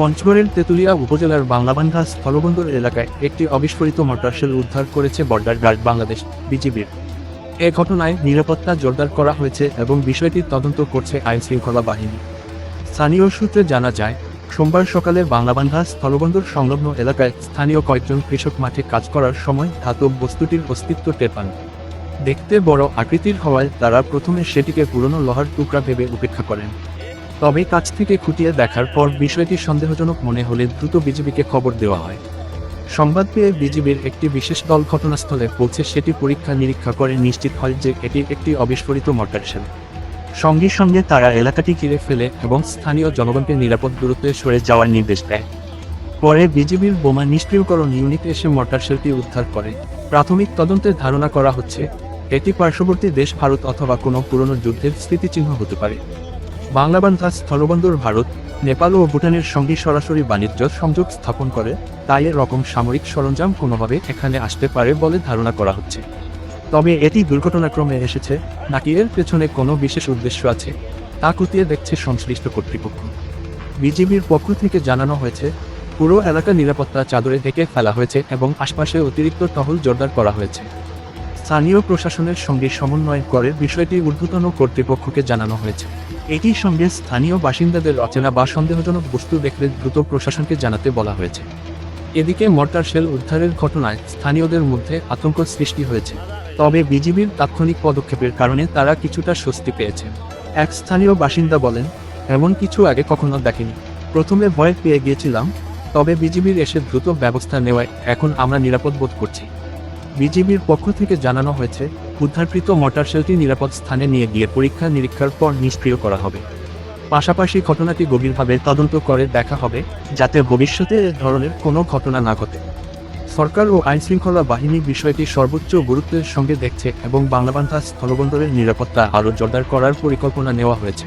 পঞ্চগড়ের তেঁতুলিয়া উপজেলার বাংলাবান্ধা স্থলবন্দর এলাকায় একটি অবিস্ফোরিত মোটরশেল উদ্ধার করেছে বর্ডার গার্ড বাংলাদেশ, বিজিবির। এ ঘটনায় নিরাপত্তা জোরদার করা হয়েছে এবং বিষয়টি তদন্ত করছে আইন শৃঙ্খলা বাহিনী। স্থানীয় সূত্রে জানা যায়, সোমবার সকালে বাংলাবান্ধা স্থলবন্দর সংলগ্ন এলাকায় স্থানীয় কয়েকজন কৃষক মাঠে কাজ করার সময় ধাতব বস্তুটির অস্তিত্ব টের পান। দেখতে বড় আকৃতির হওয়ায় তারা প্রথমে সেটিকে পুরনো লোহার টুকরা ভেবে উপেক্ষা করেন। তবে কাছ থেকে খুঁটিয়ে দেখার পর বিষয়টি সন্দেহজনক মনে হলে দ্রুত বিজিবিকে খবর দেওয়া হয়। সংবাদ পেয়ে বিজিবির একটি বিশেষ দল ঘটনাস্থলে পৌঁছে সেটি পরীক্ষা নিরীক্ষা করে নিশ্চিত হয় যে এটি একটি অবিস্ফোরিত মর্টার শেল সঙ্গে সঙ্গে তারা এলাকাটি ঘিরে ফেলে এবং স্থানীয় জনগণকে নিরাপদ দূরত্বে সরে যাওয়ার নির্দেশ দেয়। পরে বিজিবির বোমা নিষ্ক্রিয়করণ ইউনিট এসে মর্টার উদ্ধার করে। প্রাথমিক তদন্তে ধারণা করা হচ্ছে, এটি পার্শ্ববর্তী দেশ ভারত অথবা কোনো পুরনো যুদ্ধের স্মৃতিচিহ্ন হতে পারে। বাংলাবান্ধা স্থলবন্দর ভারত, নেপাল ও ভুটানের সঙ্গে সরাসরি বাণিজ্য সংযোগ স্থাপন করে, তাই এরকম সামরিক সরঞ্জাম কোনোভাবে এখানে আসতে পারে বলে ধারণা করা হচ্ছে। তবে এটি দুর্ঘটনাক্রমে এসেছে, নাকি এর পেছনে কোনো বিশেষ উদ্দেশ্য আছে, তা খতিয়ে দেখছে সংশ্লিষ্ট কর্তৃপক্ষ। বিজিবির পক্ষ থেকে জানানো হয়েছে, পুরো এলাকা নিরাপত্তা চাদরে ঢেকে ফেলা হয়েছে এবং আশপাশে অতিরিক্ত টহল জোরদার করা হয়েছে। স্থানীয় প্রশাসনের সঙ্গে সমন্বয় করে বিষয়টি ঊর্ধ্বতন কর্তৃপক্ষকে জানানো হয়েছে। এটির সঙ্গে স্থানীয় বাসিন্দাদের রচনা বা সন্দেহজনক বস্তু দেখলে দ্রুত প্রশাসনকে জানাতে বলা হয়েছে। এদিকে মর্টার শেল উদ্ধারের ঘটনায় স্থানীয়দের মধ্যে আতঙ্ক সৃষ্টি হয়েছে। তবে বিজিবির তাৎক্ষণিক পদক্ষেপের কারণে তারা কিছুটা স্বস্তি পেয়েছে। এক স্থানীয় বাসিন্দা বলেন, এমন কিছু আগে কখনো দেখেনি। প্রথমে ভয় পেয়ে গিয়েছিলাম, তবে বিজিবির এসে দ্রুত ব্যবস্থা নেওয়ায় এখন আমরা নিরাপদ বোধ করছি। বিজিবির পক্ষ থেকে জানানো হয়েছে উদ্ধারকৃত মোটর শেলটি নিরাপদ স্থানে নিয়ে গিয়ে পরীক্ষা নিরীক্ষার পর নিষ্ক্রিয় করা হবে। পাশাপাশি ঘটনাটি গভীরভাবে তদন্ত করে দেখা হবে, যাতে ভবিষ্যতে এ ধরনের কোনো ঘটনা না ঘটে। সরকার ও আইনশৃঙ্খলা বাহিনী বিষয়টি সর্বোচ্চ গুরুত্বের সঙ্গে দেখছে এবং বাংলাবান্ধা স্থলবন্দরের নিরাপত্তা আরও জোরদার করার পরিকল্পনা নেওয়া হয়েছে।